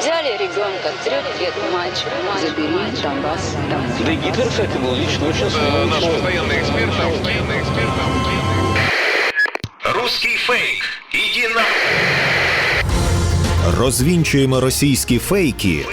Взяли ребенка, трех лет мальчик, забери Донбасс домой. Да и Гитлер, кстати, был лично очень Э, смелый Наш человек. постоянный эксперт, наш постоянный эксперт. Русский фейк. Иди на Розвінчуємо російські фейки,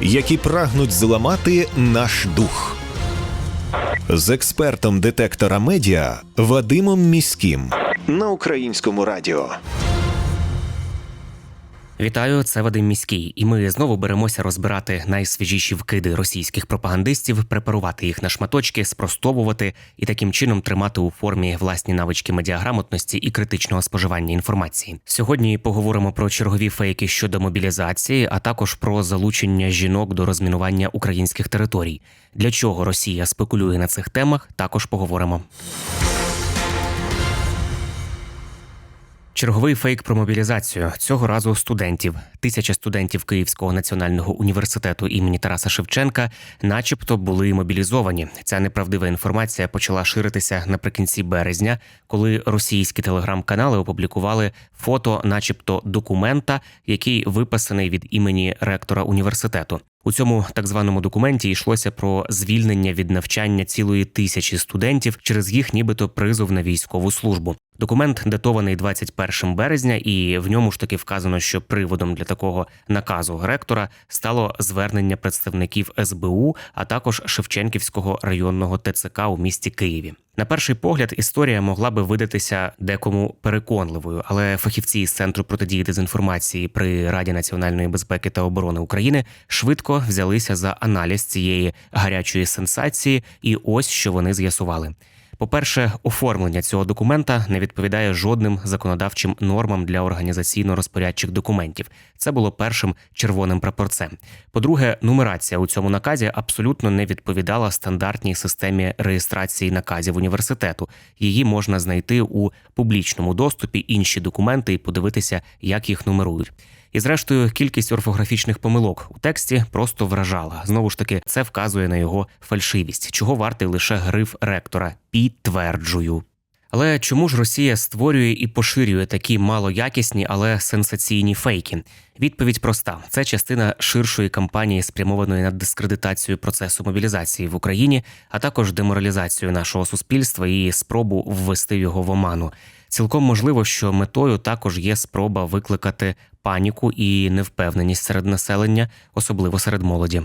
які прагнуть зламати наш дух. З експертом детектора медіа Вадимом Міським на українському радіо. Вітаю, це Вадим Міський, і ми знову беремося розбирати найсвіжіші вкиди російських пропагандистів, препарувати їх на шматочки, спростовувати і таким чином тримати у формі власні навички медіаграмотності і критичного споживання інформації. Сьогодні поговоримо про чергові фейки щодо мобілізації, а також про залучення жінок до розмінування українських територій. Для чого Росія спекулює на цих темах, також поговоримо. Черговий фейк про мобілізацію цього разу студентів. Тисяча студентів Київського національного університету імені Тараса Шевченка, начебто, були мобілізовані. Ця неправдива інформація почала ширитися наприкінці березня, коли російські телеграм-канали опублікували фото, начебто, документа, який виписаний від імені ректора університету. У цьому так званому документі йшлося про звільнення від навчання цілої тисячі студентів через їх, нібито призов на військову службу. Документ датований 21 березня, і в ньому ж таки вказано, що приводом для такого наказу ректора стало звернення представників СБУ, а також Шевченківського районного ТЦК у місті Києві. На перший погляд, історія могла би видатися декому переконливою, але фахівці з центру протидії дезінформації при Раді національної безпеки та оборони України швидко взялися за аналіз цієї гарячої сенсації, і ось що вони з'ясували. По-перше, оформлення цього документа не відповідає жодним законодавчим нормам для організаційно-розпорядчих документів. Це було першим червоним прапорцем. По-друге, нумерація у цьому наказі абсолютно не відповідала стандартній системі реєстрації наказів університету. Її можна знайти у публічному доступі інші документи і подивитися, як їх нумерують. І зрештою, кількість орфографічних помилок у тексті просто вражала. Знову ж таки, це вказує на його фальшивість, чого вартий лише гриф ректора. Підтверджую. Але чому ж Росія створює і поширює такі малоякісні, але сенсаційні фейки? Відповідь проста: це частина ширшої кампанії, спрямованої на дискредитацію процесу мобілізації в Україні, а також деморалізацію нашого суспільства і спробу ввести його в оману. Цілком можливо, що метою також є спроба викликати паніку і невпевненість серед населення, особливо серед молоді.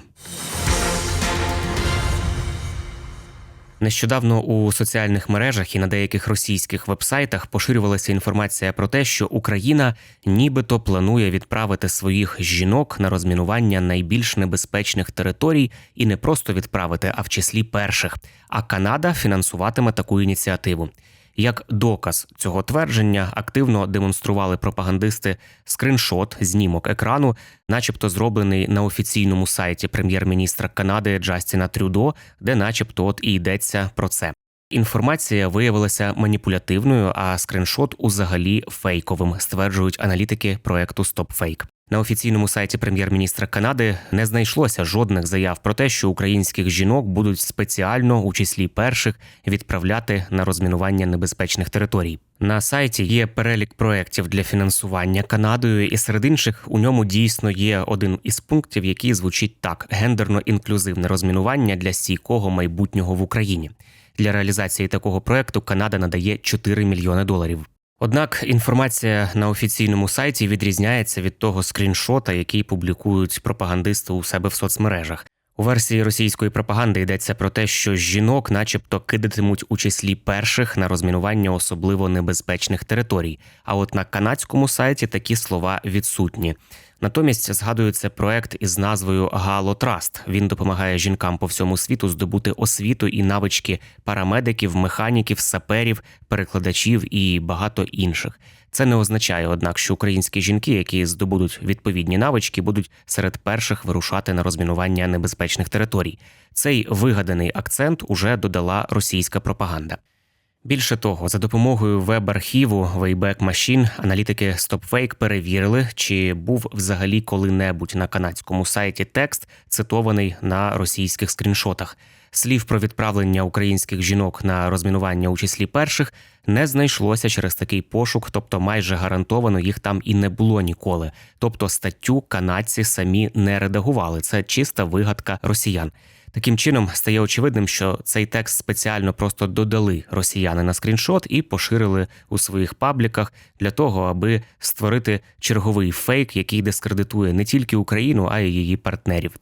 Нещодавно у соціальних мережах і на деяких російських вебсайтах поширювалася інформація про те, що Україна нібито планує відправити своїх жінок на розмінування найбільш небезпечних територій і не просто відправити, а в числі перших. А Канада фінансуватиме таку ініціативу. Як доказ цього твердження активно демонстрували пропагандисти скриншот, знімок екрану, начебто зроблений на офіційному сайті прем'єр-міністра Канади Джастіна Трюдо, де, начебто, от і йдеться про це. Інформація виявилася маніпулятивною, а скриншот узагалі фейковим, стверджують аналітики проекту StopFake. На офіційному сайті прем'єр-міністра Канади не знайшлося жодних заяв про те, що українських жінок будуть спеціально у числі перших відправляти на розмінування небезпечних територій. На сайті є перелік проєктів для фінансування Канадою, і серед інших у ньому дійсно є один із пунктів, який звучить так: гендерно-інклюзивне розмінування для стійкого майбутнього в Україні. Для реалізації такого проекту Канада надає 4 мільйони доларів. Однак інформація на офіційному сайті відрізняється від того скріншота, який публікують пропагандисти у себе в соцмережах. У версії російської пропаганди йдеться про те, що жінок, начебто, кидатимуть у числі перших на розмінування особливо небезпечних територій. А от на канадському сайті такі слова відсутні. Натомість згадується проект із назвою Гало Траст. Він допомагає жінкам по всьому світу здобути освіту і навички парамедиків, механіків, саперів, перекладачів і багато інших. Це не означає, однак, що українські жінки, які здобудуть відповідні навички, будуть серед перших вирушати на розмінування небезпечних територій. Цей вигаданий акцент уже додала російська пропаганда. Більше того, за допомогою веб-архіву Wayback Machine аналітики StopFake перевірили, чи був взагалі коли-небудь на канадському сайті текст, цитований на російських скріншотах. Слів про відправлення українських жінок на розмінування у числі перших не знайшлося через такий пошук, тобто майже гарантовано їх там і не було ніколи. Тобто статтю канадці самі не редагували. Це чиста вигадка росіян. Таким чином стає очевидним, що цей текст спеціально просто додали росіяни на скріншот і поширили у своїх пабліках для того, аби створити черговий фейк, який дискредитує не тільки Україну, а й її партнерів.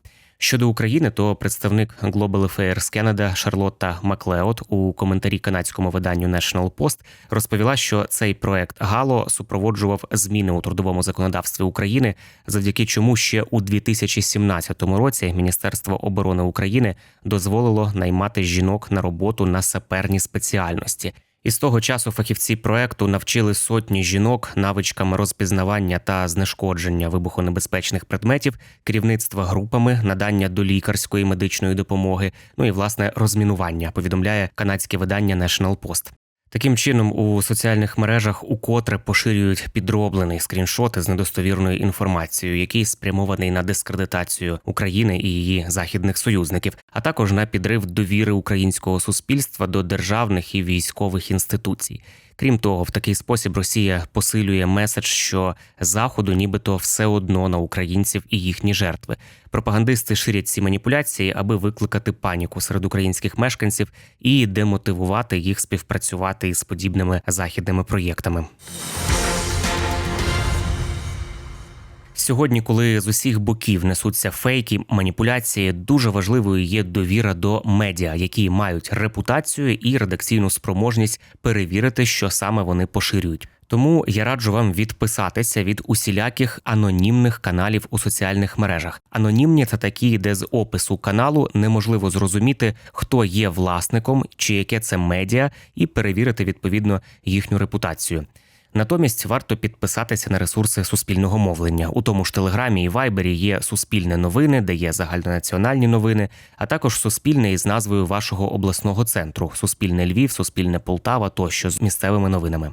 Щодо України, то представник Global Affairs Canada Шарлотта Маклеод у коментарі канадському виданню National Post розповіла, що цей проект Гало супроводжував зміни у трудовому законодавстві України, завдяки чому ще у 2017 році Міністерство оборони України дозволило наймати жінок на роботу на саперні спеціальності. І з того часу фахівці проекту навчили сотні жінок навичкам розпізнавання та знешкодження вибухонебезпечних предметів, керівництва групами, надання до лікарської медичної допомоги, ну і власне розмінування. Повідомляє канадське видання National Post. Таким чином, у соціальних мережах укотре поширюють підроблений скріншоти з недостовірною інформацією, який спрямований на дискредитацію України і її західних союзників, а також на підрив довіри українського суспільства до державних і військових інституцій. Крім того, в такий спосіб Росія посилює меседж, що заходу, нібито все одно на українців і їхні жертви. Пропагандисти ширять ці маніпуляції, аби викликати паніку серед українських мешканців і демотивувати їх співпрацювати із подібними західними проєктами. Сьогодні, коли з усіх боків несуться фейки, маніпуляції, дуже важливою є довіра до медіа, які мають репутацію і редакційну спроможність перевірити, що саме вони поширюють. Тому я раджу вам відписатися від усіляких анонімних каналів у соціальних мережах. Анонімні це такі, де з опису каналу неможливо зрозуміти, хто є власником чи яке це медіа, і перевірити відповідно їхню репутацію. Натомість варто підписатися на ресурси суспільного мовлення. У тому ж телеграмі і вайбері є суспільне новини, де є загальнонаціональні новини, а також суспільне із назвою вашого обласного центру Суспільне Львів, Суспільне Полтава тощо з місцевими новинами.